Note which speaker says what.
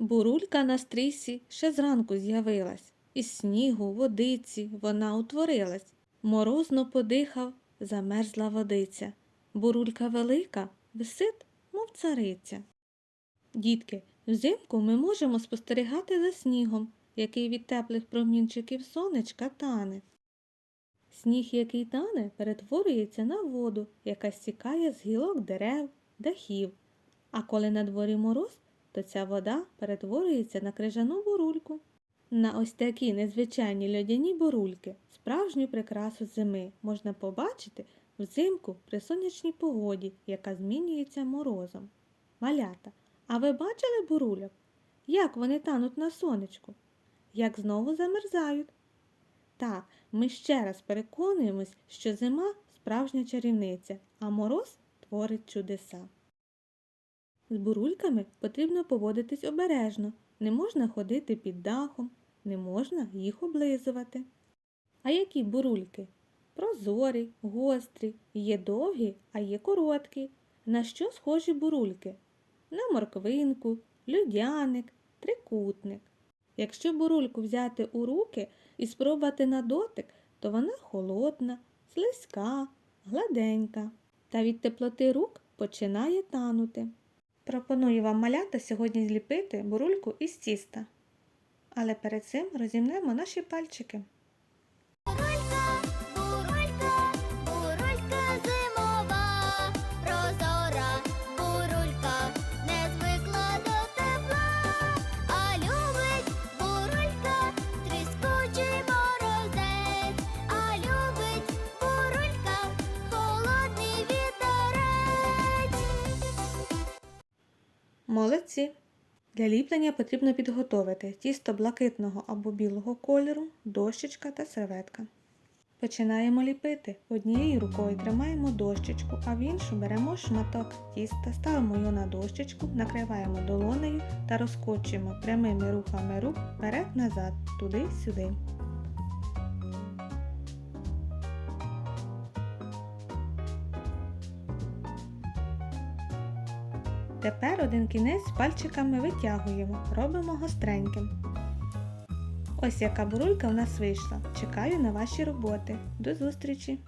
Speaker 1: Бурулька на стрісі ще зранку з'явилась. Із снігу, водиці вона утворилась. Морозно подихав, замерзла водиця. Бурулька велика, висить, мов цариця. Дітки, взимку ми можемо спостерігати за снігом, який від теплих промінчиків сонечка тане. Сніг, який тане, перетворюється на воду, яка стікає з гілок дерев, дахів. А коли на дворі мороз, то ця вода перетворюється на крижану бурульку. На ось такі незвичайні льодяні бурульки, справжню прикрасу зими, можна побачити взимку при сонячній погоді, яка змінюється морозом. Малята, а ви бачили бурульок? Як вони тануть на сонечку? Як знову замерзають? Так, ми ще раз переконуємось, що зима справжня чарівниця, а мороз творить чудеса. З бурульками потрібно поводитись обережно, не можна ходити під дахом, не можна їх облизувати. А які бурульки? Прозорі, гострі, є довгі, а є короткі. На що схожі бурульки? На морквинку, людяник, трикутник. Якщо бурульку взяти у руки і спробувати на дотик, то вона холодна, слизька, гладенька, та від теплоти рук починає танути. Пропоную вам малята сьогодні зліпити бурульку із тіста. Але перед цим розімнемо наші пальчики. Молодці! Для ліплення потрібно підготовити тісто блакитного або білого кольору, дощечка та серветка. Починаємо ліпити. Однією рукою тримаємо дощечку, а в іншу беремо шматок тіста, ставимо його на дощечку, накриваємо долонею та розкочуємо прямими рухами рук вперед-назад, туди-сюди. Тепер один кінець пальчиками витягуємо, робимо гостреньким. Ось яка бурулька в нас вийшла. Чекаю на ваші роботи. До зустрічі!